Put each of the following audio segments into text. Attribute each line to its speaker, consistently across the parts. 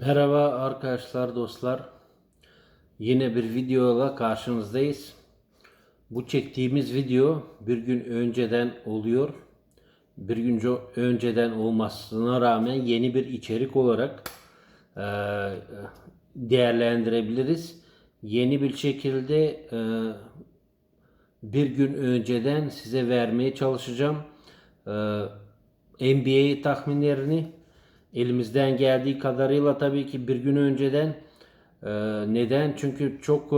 Speaker 1: Merhaba arkadaşlar, dostlar. Yine bir videoyla karşınızdayız. Bu çektiğimiz video bir gün önceden oluyor. Bir gün önceden olmasına rağmen yeni bir içerik olarak eee, değerlendirebiliriz. Yeni bir şekilde eee, bir gün önceden size vermeye çalışacağım. Ee, NBA tahminlerini elimizden geldiği kadarıyla tabii ki bir gün önceden Ee, neden? Çünkü çok e,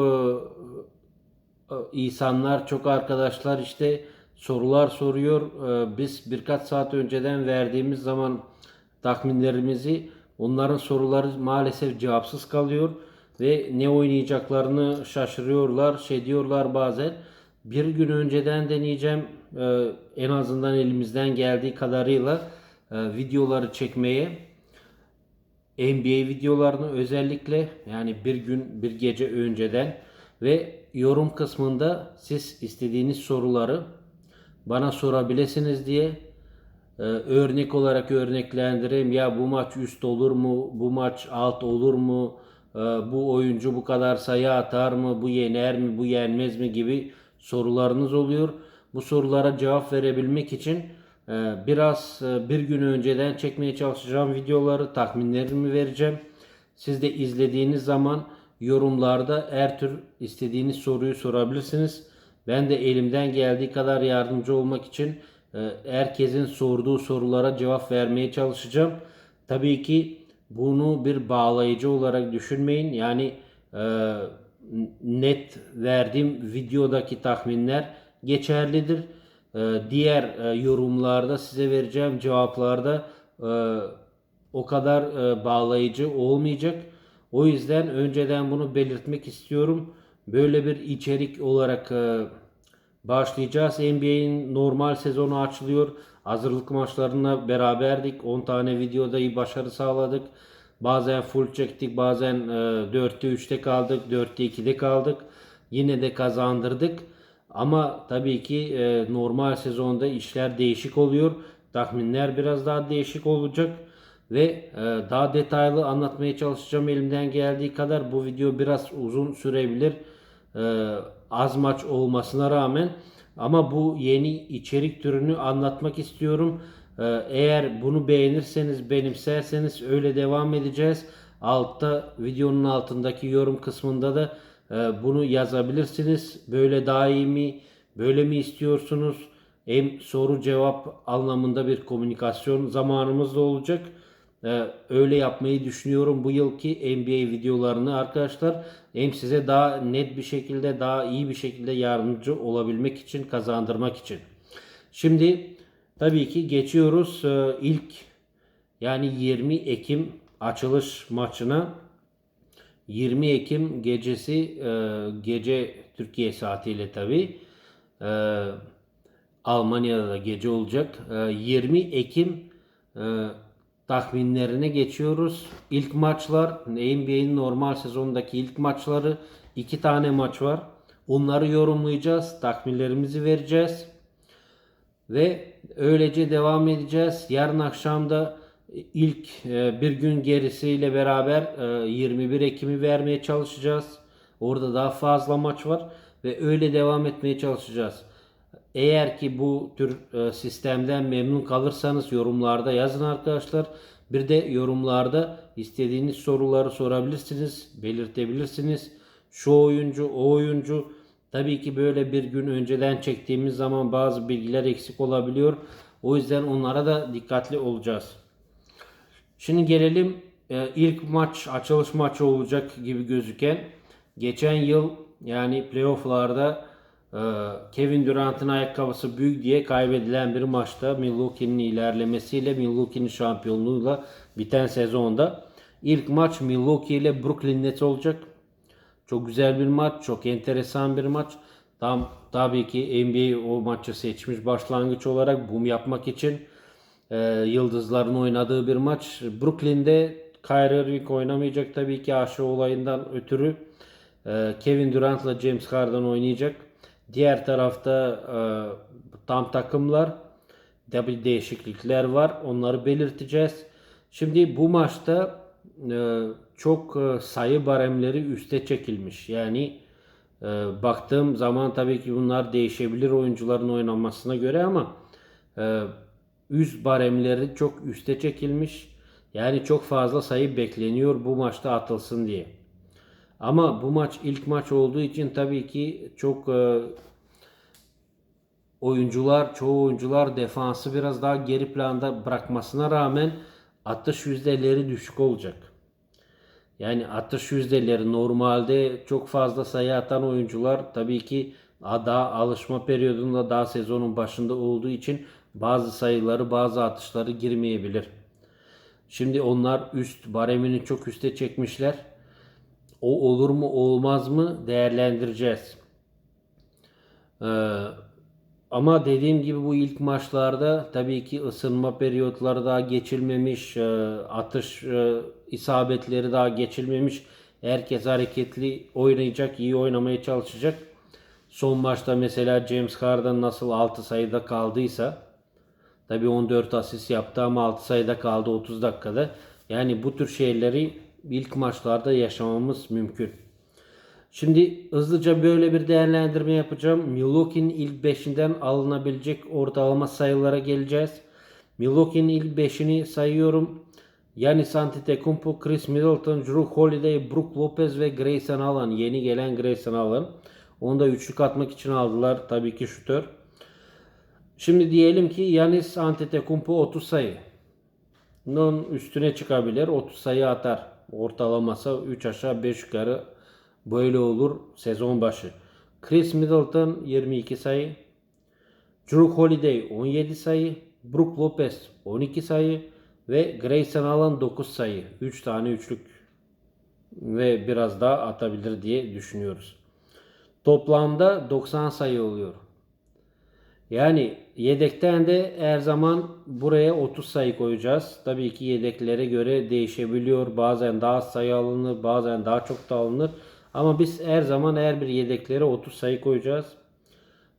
Speaker 1: e, insanlar, çok arkadaşlar işte sorular soruyor. Biz birkaç saat önceden verdiğimiz zaman tahminlerimizi onların soruları maalesef cevapsız kalıyor ve ne oynayacaklarını şaşırıyorlar, şey diyorlar bazen. Bir gün önceden deneyeceğim e, en azından elimizden geldiği kadarıyla e, videoları çekmeye. NBA videolarını özellikle yani bir gün bir gece önceden ve yorum kısmında siz istediğiniz soruları bana sorabilirsiniz diye e, örnek olarak örneklendireyim. Ya bu maç üst olur mu? Bu maç alt olur mu? E, bu oyuncu bu kadar sayı atar mı? Bu yener mi? Bu yenmez mi? gibi sorularınız oluyor. Bu sorulara cevap verebilmek için biraz e, bir gün önceden çekmeye çalışacağım videoları, tahminlerimi vereceğim. Siz de izlediğiniz zaman yorumlarda her tür istediğiniz soruyu sorabilirsiniz. Ben de elimden geldiği kadar yardımcı olmak için e, herkesin sorduğu sorulara cevap vermeye çalışacağım. Tabii ki bunu bir bağlayıcı olarak düşünmeyin. Yani e, net verdiğim videodaki tahminler geçerlidir. E, diğer e, yorumlarda size vereceğim cevaplarda e, o kadar e, bağlayıcı olmayacak. O yüzden önceden bunu belirtmek istiyorum. Böyle bir içerik olarak başlayacağız. NBA'in normal sezonu açılıyor. Hazırlık maçlarına beraberdik. 10 tane videoda iyi başarı sağladık. Bazen full çektik, bazen e, 4'te 3'te kaldık, 4'te 2'de kaldık. Yine de kazandırdık. Ama tabii ki e, normal sezonda işler değişik oluyor. Tahminler biraz daha değişik olacak ve e, daha detaylı anlatmaya çalışacağım elimden geldiği kadar. Bu video biraz uzun sürebilir. E, az maç olmasına rağmen ama bu yeni içerik türünü anlatmak istiyorum. E, eğer bunu beğenirseniz, benimserseniz öyle devam edeceğiz. Altta videonun altındaki yorum kısmında da bunu yazabilirsiniz. Böyle daha iyi mi? Böyle mi istiyorsunuz? Hem soru cevap anlamında bir komünikasyon zamanımız da olacak. Ee, öyle yapmayı düşünüyorum bu yılki NBA videolarını arkadaşlar. Hem size daha net bir şekilde, daha iyi bir şekilde yardımcı olabilmek için, kazandırmak için. Şimdi tabii ki geçiyoruz e, ilk yani 20 Ekim açılış maçına. 20 Ekim gecesi e, gece Türkiye saatiyle tabii. E, Almanya'da da gece olacak. E, 20 Ekim e, tahminlerine geçiyoruz. İlk maçlar NBA'in normal sezondaki ilk maçları iki tane maç var. Onları yorumlayacağız. Tahminlerimizi vereceğiz. Ve öylece devam edeceğiz. Yarın akşam da ilk e, bir gün gerisiyle beraber e, 21 Ekim'i vermeye çalışacağız. Orada daha fazla maç var ve öyle devam etmeye çalışacağız. Eğer ki bu tür e, sistemden memnun kalırsanız yorumlarda yazın arkadaşlar. Bir de yorumlarda istediğiniz soruları sorabilirsiniz, belirtebilirsiniz. Şu oyuncu, o oyuncu. Tabii ki böyle bir gün önceden çektiğimiz zaman bazı bilgiler eksik olabiliyor. O yüzden onlara da dikkatli olacağız. Şimdi gelelim e, ilk maç açılış maçı olacak gibi gözüken geçen yıl yani playofflarda e, Kevin Durant'ın ayakkabısı büyük diye kaybedilen bir maçta Milwaukee'nin ilerlemesiyle Milwaukee'nin şampiyonluğuyla biten sezonda ilk maç Milwaukee ile Brooklyn Nets olacak. Çok güzel bir maç, çok enteresan bir maç. Tam tabii ki NBA o maçı seçmiş başlangıç olarak boom yapmak için e, yıldızların oynadığı bir maç. Brooklyn'de Kyrie Irving oynamayacak tabii ki aşı olayından ötürü. E, Kevin Durant'la James Harden oynayacak. Diğer tarafta e, tam takımlar tabii değişiklikler var. Onları belirteceğiz. Şimdi bu maçta e, çok e, sayı baremleri üste çekilmiş. Yani e, baktığım zaman tabii ki bunlar değişebilir oyuncuların oynamasına göre ama e, üst baremleri çok üste çekilmiş. Yani çok fazla sayı bekleniyor bu maçta atılsın diye. Ama bu maç ilk maç olduğu için tabii ki çok e, oyuncular, çoğu oyuncular defansı biraz daha geri planda bırakmasına rağmen atış yüzdeleri düşük olacak. Yani atış yüzdeleri normalde çok fazla sayı atan oyuncular tabii ki daha alışma periyodunda daha sezonun başında olduğu için bazı sayıları bazı atışları girmeyebilir. Şimdi onlar üst baremini çok üste çekmişler. O olur mu olmaz mı değerlendireceğiz. Ee, ama dediğim gibi bu ilk maçlarda tabii ki ısınma periyotları daha geçilmemiş, e, atış e, isabetleri daha geçilmemiş. Herkes hareketli oynayacak, iyi oynamaya çalışacak. Son maçta mesela James Harden nasıl 6 sayıda kaldıysa tabii 14 asist yaptı ama 6 sayıda kaldı 30 dakikada. Yani bu tür şeyleri ilk maçlarda yaşamamız mümkün. Şimdi hızlıca böyle bir değerlendirme yapacağım. Milwaukee'nin ilk 5'inden alınabilecek ortalama sayılara geleceğiz. Milwaukee'nin ilk 5'ini sayıyorum. Giannis Antetokounmpo, Chris Middleton, Drew Holiday, Brook Lopez ve Grayson Allen. Yeni gelen Grayson Allen. Onu da üçlük atmak için aldılar. Tabii ki şutör. Şimdi diyelim ki Giannis Antetokounmpo 30 sayı. Bunun üstüne çıkabilir. 30 sayı atar. Ortalaması 3 aşağı 5 yukarı böyle olur sezon başı. Chris Middleton 22 sayı. Drew Holiday 17 sayı. Brook Lopez 12 sayı. Ve Grayson Allen 9 sayı. 3 tane üçlük. Ve biraz daha atabilir diye düşünüyoruz. Toplamda 90 sayı oluyor. Yani yedekten de her zaman buraya 30 sayı koyacağız. Tabii ki yedeklere göre değişebiliyor. Bazen daha sayı alınır, bazen daha çok da alınır. Ama biz her zaman her bir yedeklere 30 sayı koyacağız.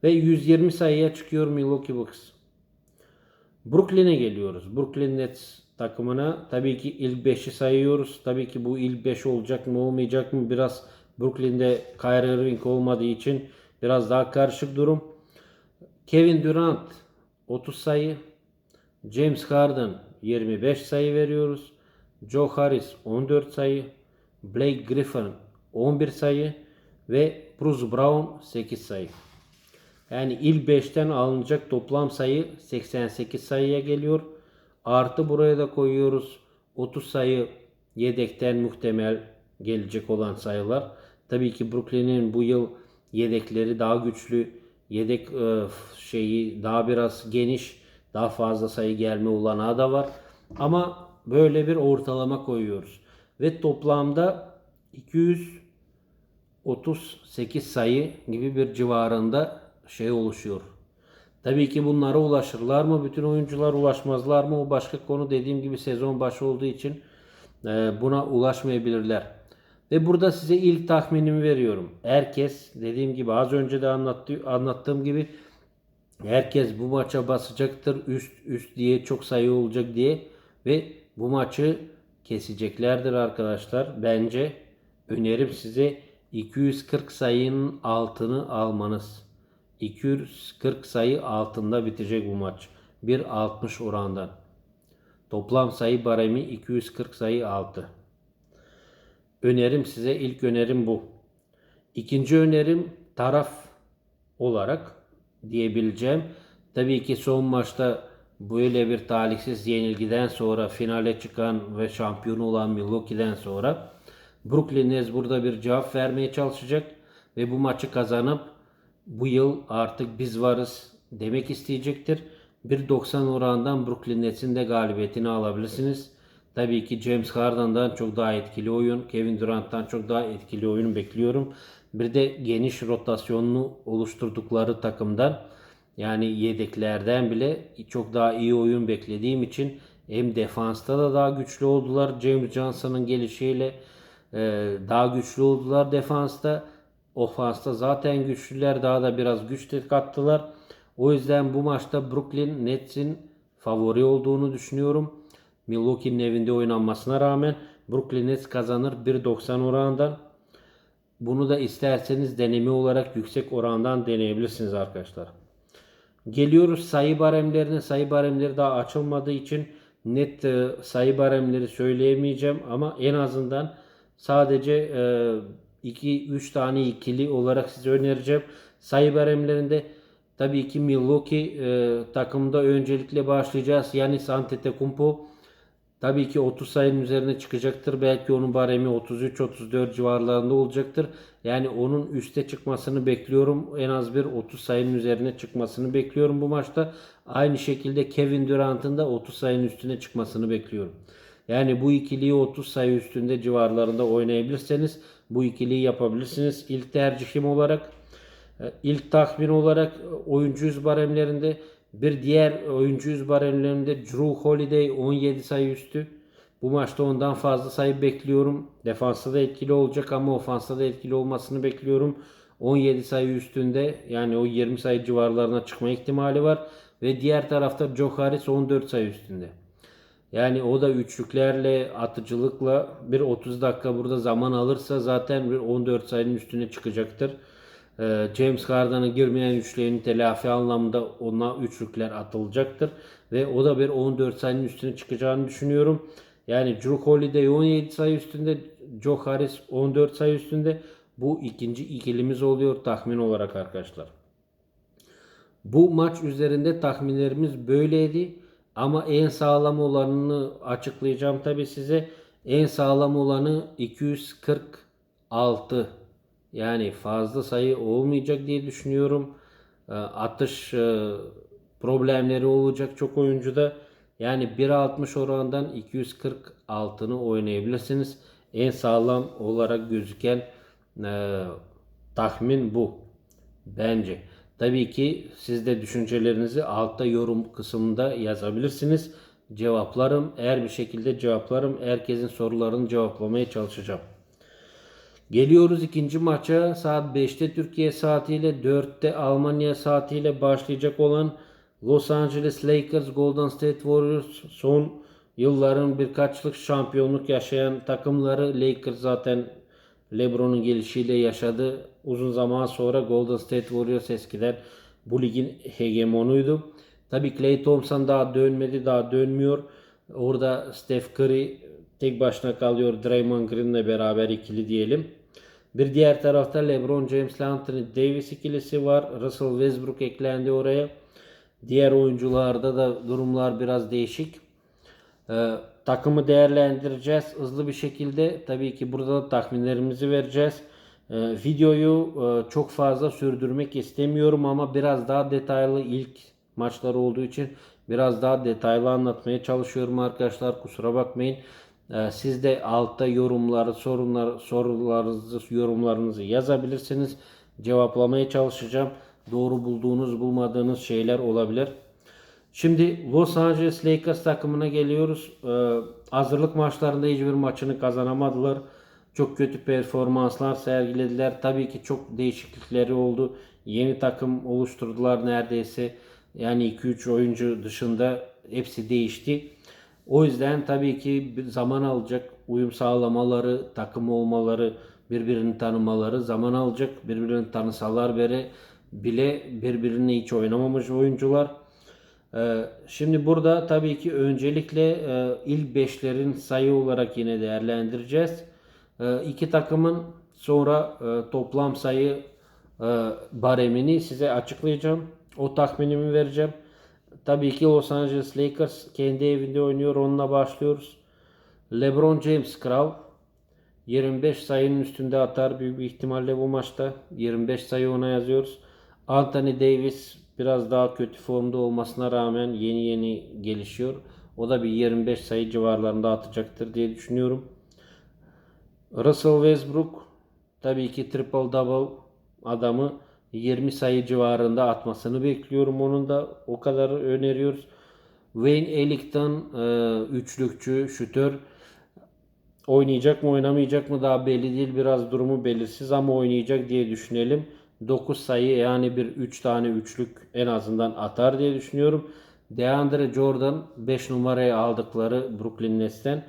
Speaker 1: Ve 120 sayıya çıkıyor Milwaukee Bucks. Brooklyn'e geliyoruz. Brooklyn Nets takımına tabii ki ilk 5'i sayıyoruz. Tabii ki bu ilk 5 olacak mı olmayacak mı biraz Brooklyn'de Kyrie Irving olmadığı için biraz daha karışık durum. Kevin Durant 30 sayı. James Harden 25 sayı veriyoruz. Joe Harris 14 sayı. Blake Griffin 11 sayı ve Bruce Brown 8 sayı. Yani ilk 5'ten alınacak toplam sayı 88 sayıya geliyor. Artı buraya da koyuyoruz 30 sayı yedekten muhtemel gelecek olan sayılar. Tabii ki Brooklyn'in bu yıl yedekleri daha güçlü. Yedek e, şeyi daha biraz geniş. Daha fazla sayı gelme olanağı da var. Ama böyle bir ortalama koyuyoruz. Ve toplamda 238 sayı gibi bir civarında şey oluşuyor. Tabii ki bunlara ulaşırlar mı? Bütün oyuncular ulaşmazlar mı? O başka konu. Dediğim gibi sezon başı olduğu için e, buna ulaşmayabilirler. Ve burada size ilk tahminimi veriyorum. Herkes dediğim gibi az önce de anlattı, anlattığım gibi herkes bu maça basacaktır. Üst üst diye çok sayı olacak diye ve bu maçı keseceklerdir arkadaşlar. Bence önerim size 240 sayının altını almanız. 240 sayı altında bitecek bu maç. 1.60 orandan. Toplam sayı baremi 240 sayı altı. Önerim size ilk önerim bu. İkinci önerim taraf olarak diyebileceğim. Tabii ki son maçta böyle bir talihsiz yenilgiden sonra finale çıkan ve şampiyon olan Milwaukee'den sonra Brooklyn Nets burada bir cevap vermeye çalışacak ve bu maçı kazanıp bu yıl artık biz varız demek isteyecektir. 1.90 oranından Brooklyn Nets'in de galibiyetini alabilirsiniz. Tabii ki James Harden'dan çok daha etkili oyun, Kevin Durant'tan çok daha etkili oyun bekliyorum. Bir de geniş rotasyonunu oluşturdukları takımdan yani yedeklerden bile çok daha iyi oyun beklediğim için hem defansta da daha güçlü oldular. James Johnson'ın gelişiyle e, daha güçlü oldular defansta. Ofansta zaten güçlüler daha da biraz güç kattılar. O yüzden bu maçta Brooklyn Nets'in favori olduğunu düşünüyorum. Milwaukee'nin evinde oynanmasına rağmen Brooklyn Nets kazanır 1.90 oranından. Bunu da isterseniz deneme olarak yüksek orandan deneyebilirsiniz arkadaşlar. Geliyoruz sayı baremlerine. Sayı baremleri daha açılmadığı için net e, sayı baremleri söyleyemeyeceğim ama en azından sadece 2-3 tane ikili olarak size önereceğim. Sayı baremlerinde tabii ki Milwaukee e, takımda öncelikle başlayacağız. Yani Antetokounmpo Tabii ki 30 sayının üzerine çıkacaktır. Belki onun baremi 33-34 civarlarında olacaktır. Yani onun üste çıkmasını bekliyorum. En az bir 30 sayının üzerine çıkmasını bekliyorum bu maçta. Aynı şekilde Kevin Durant'ın da 30 sayının üstüne çıkmasını bekliyorum. Yani bu ikiliyi 30 sayı üstünde civarlarında oynayabilirseniz bu ikiliyi yapabilirsiniz. İlk tercihim olarak e, ilk tahmin olarak oyuncu yüz baremlerinde bir diğer oyuncu yüz baremlerinde Drew Holiday 17 sayı üstü. Bu maçta ondan fazla sayı bekliyorum. Defansta da etkili olacak ama ofansta da etkili olmasını bekliyorum. 17 sayı üstünde yani o 20 sayı civarlarına çıkma ihtimali var. Ve diğer tarafta Joe Harris 14 sayı üstünde. Yani o da üçlüklerle, atıcılıkla bir 30 dakika burada zaman alırsa zaten bir 14 sayının üstüne çıkacaktır. Ee, James Harden'ın girmeyen üçlerini telafi anlamında ona üçlükler atılacaktır. Ve o da bir 14 sayının üstüne çıkacağını düşünüyorum. Yani Drew Holiday 17 sayı üstünde, Joe Harris 14 sayı üstünde. Bu ikinci ikilimiz oluyor tahmin olarak arkadaşlar. Bu maç üzerinde tahminlerimiz böyleydi. Ama en sağlam olanını açıklayacağım tabi size. En sağlam olanı 246. Yani fazla sayı olmayacak diye düşünüyorum. Ee, atış e, problemleri olacak çok oyuncuda. Yani 1.60 oranından 246'ını oynayabilirsiniz. En sağlam olarak gözüken e, tahmin bu. Bence. Tabii ki siz de düşüncelerinizi altta yorum kısmında yazabilirsiniz. Cevaplarım. Eğer bir şekilde cevaplarım. Herkesin sorularını cevaplamaya çalışacağım. Geliyoruz ikinci maça. Saat 5'te Türkiye saatiyle 4'te Almanya saatiyle başlayacak olan Los Angeles Lakers Golden State Warriors son yılların birkaçlık şampiyonluk yaşayan takımları Lakers zaten LeBron'un gelişiyle yaşadı. Uzun zaman sonra Golden State Warriors eskiden bu ligin hegemonuydu. Tabii Clay Thompson daha dönmedi, daha dönmüyor. Orada Steph Curry tek başına kalıyor. Draymond Green'le beraber ikili diyelim. Bir diğer tarafta LeBron James Anthony Davis ikilisi var. Russell Westbrook eklendi oraya. Diğer oyuncularda da durumlar biraz değişik. Ee, takımı değerlendireceğiz hızlı bir şekilde. Tabii ki burada da tahminlerimizi vereceğiz. Ee, videoyu e, çok fazla sürdürmek istemiyorum ama biraz daha detaylı ilk maçlar olduğu için biraz daha detaylı anlatmaya çalışıyorum arkadaşlar. Kusura bakmayın. Ee, siz de altta yorumları, sorunlar, sorularınızı, yorumlarınızı yazabilirsiniz. Cevaplamaya çalışacağım. Doğru bulduğunuz, bulmadığınız şeyler olabilir. Şimdi Los Angeles Lakers takımına geliyoruz. Ee, hazırlık maçlarında hiçbir maçını kazanamadılar. Çok kötü performanslar sergilediler. Tabii ki çok değişiklikleri oldu. Yeni takım oluşturdular neredeyse. Yani 2-3 oyuncu dışında hepsi değişti. O yüzden tabii ki bir zaman alacak. Uyum sağlamaları, takım olmaları, birbirini tanımaları zaman alacak. Birbirini tanısalar bile, bile birbirini hiç oynamamış oyuncular. Ee, şimdi burada tabii ki öncelikle e, ilk beşlerin sayı olarak yine değerlendireceğiz. Ee, iki takımın sonra e, toplam sayı e, baremini size açıklayacağım. O tahminimi vereceğim. Tabii ki Los Angeles Lakers kendi evinde oynuyor. Onunla başlıyoruz. LeBron James kral. 25 sayının üstünde atar büyük bir ihtimalle bu maçta. 25 sayı ona yazıyoruz. Anthony Davis biraz daha kötü formda olmasına rağmen yeni yeni gelişiyor. O da bir 25 sayı civarlarında atacaktır diye düşünüyorum. Russell Westbrook tabii ki triple double adamı 20 sayı civarında atmasını bekliyorum. Onun da o kadar öneriyoruz. Wayne Ellington e, üçlükçü, şütör oynayacak mı oynamayacak mı daha belli değil. Biraz durumu belirsiz ama oynayacak diye düşünelim. 9 sayı yani bir 3 tane üçlük en azından atar diye düşünüyorum. DeAndre Jordan 5 numarayı aldıkları Brooklyn Nets'ten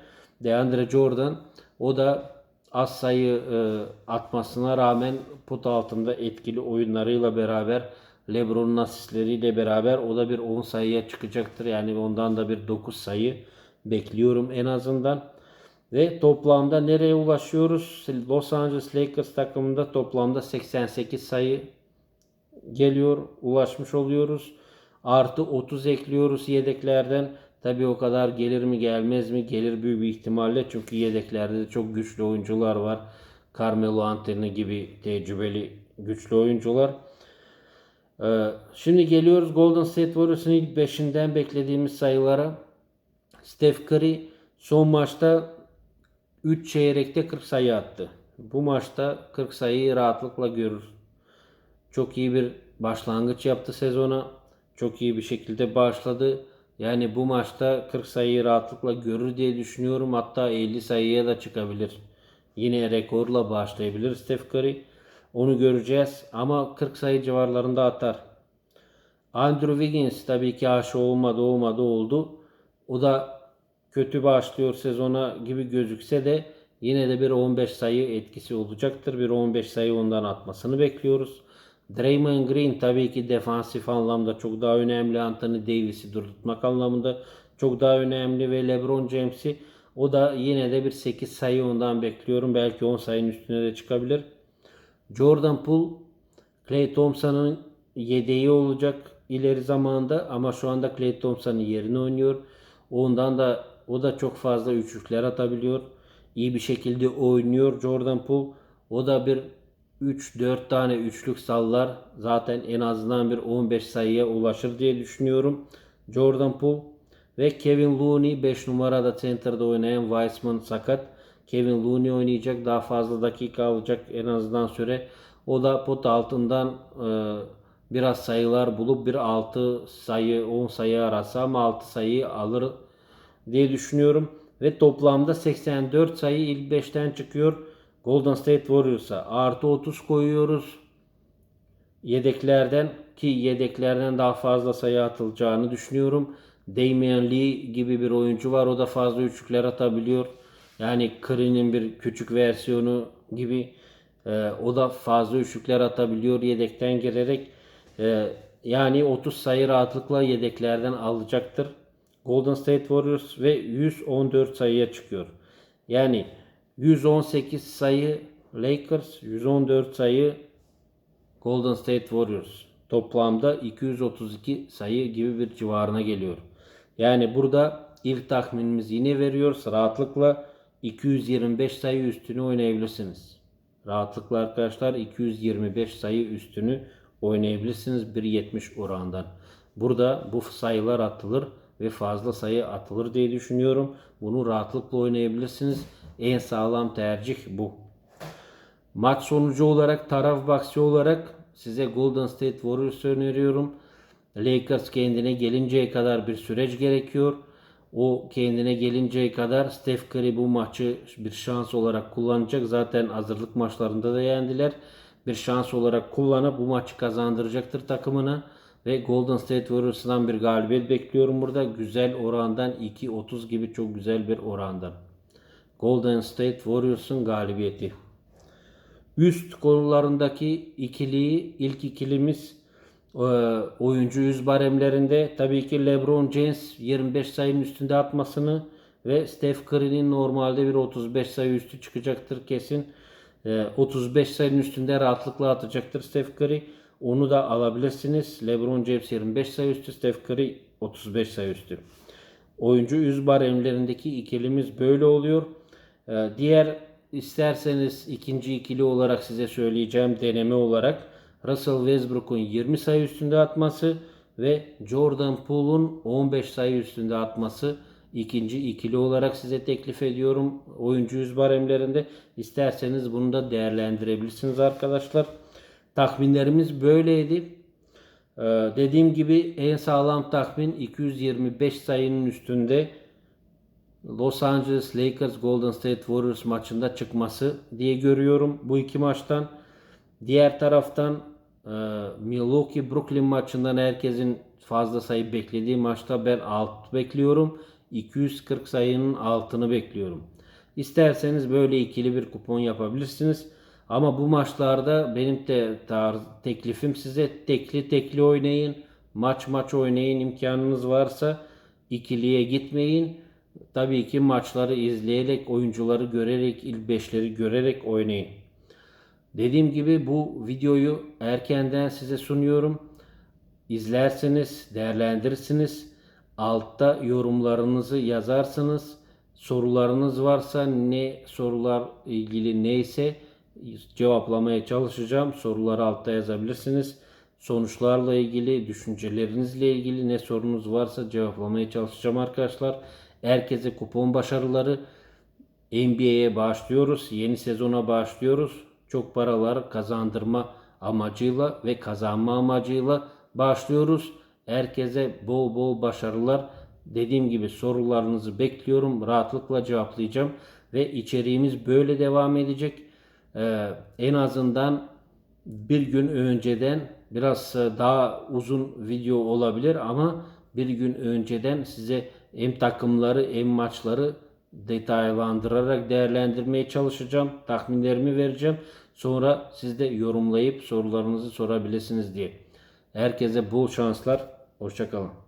Speaker 1: DeAndre Jordan o da az sayı e, atmasına rağmen pot altında etkili oyunlarıyla beraber LeBron'un asistleriyle beraber o da bir 10 sayıya çıkacaktır. Yani ondan da bir 9 sayı bekliyorum en azından. Ve toplamda nereye ulaşıyoruz? Los Angeles Lakers takımında toplamda 88 sayı geliyor, ulaşmış oluyoruz. Artı 30 ekliyoruz yedeklerden. Tabii o kadar gelir mi gelmez mi? Gelir büyük bir ihtimalle çünkü yedeklerde de çok güçlü oyuncular var. Carmelo Anthony gibi tecrübeli güçlü oyuncular. Ee, şimdi geliyoruz Golden State Warriors'ın ilk 5'inden beklediğimiz sayılara. Steph Curry son maçta 3 çeyrekte 40 sayı attı. Bu maçta 40 sayıyı rahatlıkla görür. Çok iyi bir başlangıç yaptı sezona. Çok iyi bir şekilde başladı. Yani bu maçta 40 sayıyı rahatlıkla görür diye düşünüyorum. Hatta 50 sayıya da çıkabilir. Yine rekorla başlayabilir Steph Curry. Onu göreceğiz ama 40 sayı civarlarında atar. Andrew Wiggins tabii ki aşı olmadı olmadı oldu. O da kötü başlıyor sezona gibi gözükse de yine de bir 15 sayı etkisi olacaktır. Bir 15 sayı ondan atmasını bekliyoruz. Draymond Green tabii ki defansif anlamda çok daha önemli. Anthony Davis'i durdurmak anlamında çok daha önemli ve LeBron James'i o da yine de bir 8 sayı ondan bekliyorum. Belki 10 sayının üstüne de çıkabilir. Jordan Poole Clay Thompson'ın yedeği olacak ileri zamanda ama şu anda Clay Thompson'ın yerine oynuyor. Ondan da o da çok fazla üçlükler atabiliyor. İyi bir şekilde oynuyor Jordan Poole. O da bir 3-4 tane üçlük sallar. Zaten en azından bir 15 sayıya ulaşır diye düşünüyorum. Jordan Poole ve Kevin Looney 5 numarada center'da oynayan Weissman sakat. Kevin Looney oynayacak. Daha fazla dakika alacak en azından süre. O da pot altından e, biraz sayılar bulup bir 6 sayı 10 sayı arası ama 6 sayı alır diye düşünüyorum. Ve toplamda 84 sayı ilk 5'ten çıkıyor. Golden State Warriors'a artı 30 koyuyoruz. Yedeklerden ki yedeklerden daha fazla sayı atılacağını düşünüyorum. Damian Lee gibi bir oyuncu var. O da fazla üçlükler atabiliyor. Yani Curry'nin bir küçük versiyonu gibi e, o da fazla üçlükler atabiliyor yedekten girerek. E, yani 30 sayı rahatlıkla yedeklerden alacaktır. Golden State Warriors ve 114 sayıya çıkıyor. Yani 118 sayı Lakers, 114 sayı Golden State Warriors. Toplamda 232 sayı gibi bir civarına geliyor. Yani burada ilk tahminimiz yine veriyoruz. Rahatlıkla 225 sayı üstünü oynayabilirsiniz. Rahatlıkla arkadaşlar 225 sayı üstünü oynayabilirsiniz 1.70 orandan. Burada bu sayılar atılır ve fazla sayı atılır diye düşünüyorum. Bunu rahatlıkla oynayabilirsiniz. En sağlam tercih bu. Maç sonucu olarak taraf baksi olarak size Golden State Warriors öneriyorum. Lakers kendine gelinceye kadar bir süreç gerekiyor. O kendine gelinceye kadar Steph Curry bu maçı bir şans olarak kullanacak. Zaten hazırlık maçlarında da yendiler. Bir şans olarak kullanıp bu maçı kazandıracaktır takımına. Ve Golden State Warriors'dan bir galibiyet bekliyorum burada. Güzel orandan 2.30 gibi çok güzel bir orandan. Golden State Warriors'un galibiyeti. Üst konularındaki ikiliyi ilk ikilimiz e, oyuncu yüz baremlerinde tabii ki LeBron James 25 sayının üstünde atmasını ve Steph Curry'nin normalde bir 35 sayı üstü çıkacaktır kesin. 35 e, sayının üstünde rahatlıkla atacaktır Steph Curry. Onu da alabilirsiniz. LeBron James 25 sayı üstü, Steph Curry 35 sayı üstü. Oyuncu yüz baremlerindeki ikilimiz böyle oluyor. Ee, diğer isterseniz ikinci ikili olarak size söyleyeceğim deneme olarak Russell Westbrook'un 20 sayı üstünde atması ve Jordan Poole'un 15 sayı üstünde atması ikinci ikili olarak size teklif ediyorum. Oyuncu yüz baremlerinde isterseniz bunu da değerlendirebilirsiniz arkadaşlar. Tahminlerimiz böyleydi. Ee, dediğim gibi en sağlam tahmin 225 sayının üstünde Los Angeles Lakers Golden State Warriors maçında çıkması diye görüyorum bu iki maçtan. Diğer taraftan e, Milwaukee Brooklyn maçından herkesin fazla sayı beklediği maçta ben alt bekliyorum. 240 sayının altını bekliyorum. İsterseniz böyle ikili bir kupon yapabilirsiniz. Ama bu maçlarda benim de tarz, teklifim size tekli tekli oynayın. Maç maç oynayın imkanınız varsa ikiliye gitmeyin. Tabii ki maçları izleyerek, oyuncuları görerek, ilk beşleri görerek oynayın. Dediğim gibi bu videoyu erkenden size sunuyorum. İzlersiniz, değerlendirirsiniz. Altta yorumlarınızı yazarsınız. Sorularınız varsa ne sorular ilgili neyse cevaplamaya çalışacağım. Soruları altta yazabilirsiniz. Sonuçlarla ilgili, düşüncelerinizle ilgili ne sorunuz varsa cevaplamaya çalışacağım arkadaşlar. Herkese kupon başarıları. NBA'ye başlıyoruz. Yeni sezona başlıyoruz. Çok paralar kazandırma amacıyla ve kazanma amacıyla başlıyoruz. Herkese bol bol başarılar. Dediğim gibi sorularınızı bekliyorum. Rahatlıkla cevaplayacağım. Ve içeriğimiz böyle devam edecek. Ee, en azından bir gün önceden biraz e, daha uzun video olabilir ama bir gün önceden size hem takımları hem maçları detaylandırarak değerlendirmeye çalışacağım. Tahminlerimi vereceğim. Sonra siz de yorumlayıp sorularınızı sorabilirsiniz diye. Herkese bol şanslar. Hoşçakalın.